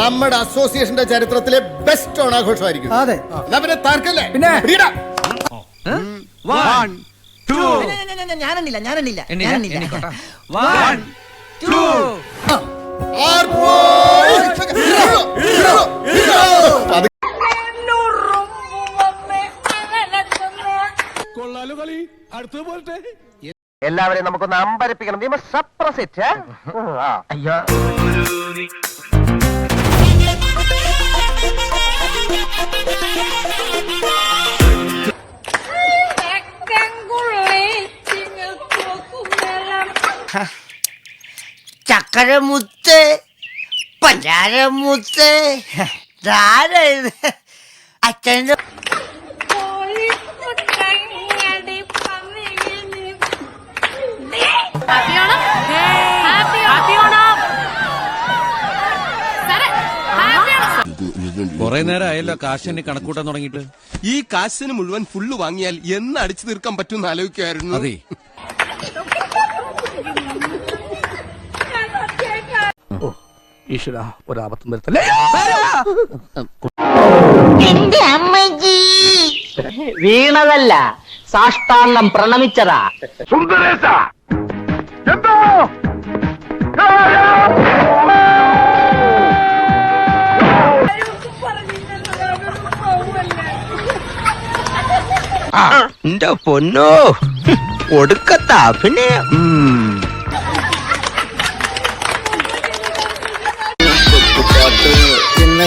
നമ്മുടെ അസോസിയേഷന്റെ ചരിത്രത്തിലെ ബെസ്റ്റ് ഓണാഘോഷമായിരിക്കും. അതെ. എന്നാ പിന്നെ തർക്കല്ലേ പിന്നെ? പിടിയിടാം. ഞാനെണ്ണില്ല ഞാനെണ്ണില്ല ഞാനെണ്ണില്ല. ആർപ്പോയ്. അത് എല്ലാവരെയും നമുക്കൊന്ന് അമ്പരപ്പിക്കണം. അയ്യോ. ചക്കരമുത്ത് പഞ്ചാരമുത്ത് ധാരായത് അച്ഛന്റെ ഹാപ്പി ഓണം ഹാപ്പി ഓണം സാറേ ഹാപ്പി ഓണം കുറെ നേരം ആയല്ലോ കാശിന് കണക്കൂട്ടാൻ തുടങ്ങിയിട്ട്. ഈ കാശിന് മുഴുവൻ ഫുള്ള് വാങ്ങിയാൽ എന്ന് അടിച്ചു തീർക്കാൻ പറ്റും ആലോചിക്കുമായിരുന്നു അതെ. ഈശ്വര ഒരാപത്തും വരുത്തല്ലേ? വീണതല്ല സാഷ്ടാംഗം പ്രണമിച്ചതാ. എന്റെ പൊന്നോ. ഒടുക്കത്ത അഭിനയം.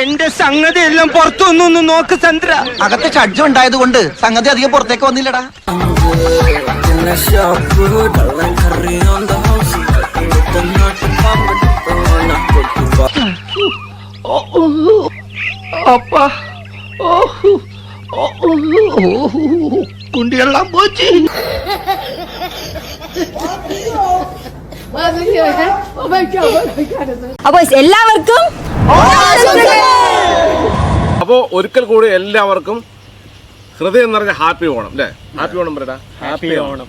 എന്റെ സംഗതി എല്ലാം പുറത്തൊന്നു നോക്ക് ചന്ദ്ര. അകത്തെ ഷഡ്ജം ഉണ്ടായത് കൊണ്ട് സംഗതി അധികം പുറത്തേക്ക് വന്നില്ലടാ. കുണ്ടിയെല്ലാം പോച്ച്. അപ്പൊ എല്ലാവർക്കും അപ്പോ ഒരിക്കൽ കൂടി എല്ലാവർക്കും ഹൃദയം നിറഞ്ഞ ഹാപ്പി ഓണം അല്ലേ? ഹാപ്പി ഓണം പറയടാ. ഹാപ്പി ഓണം.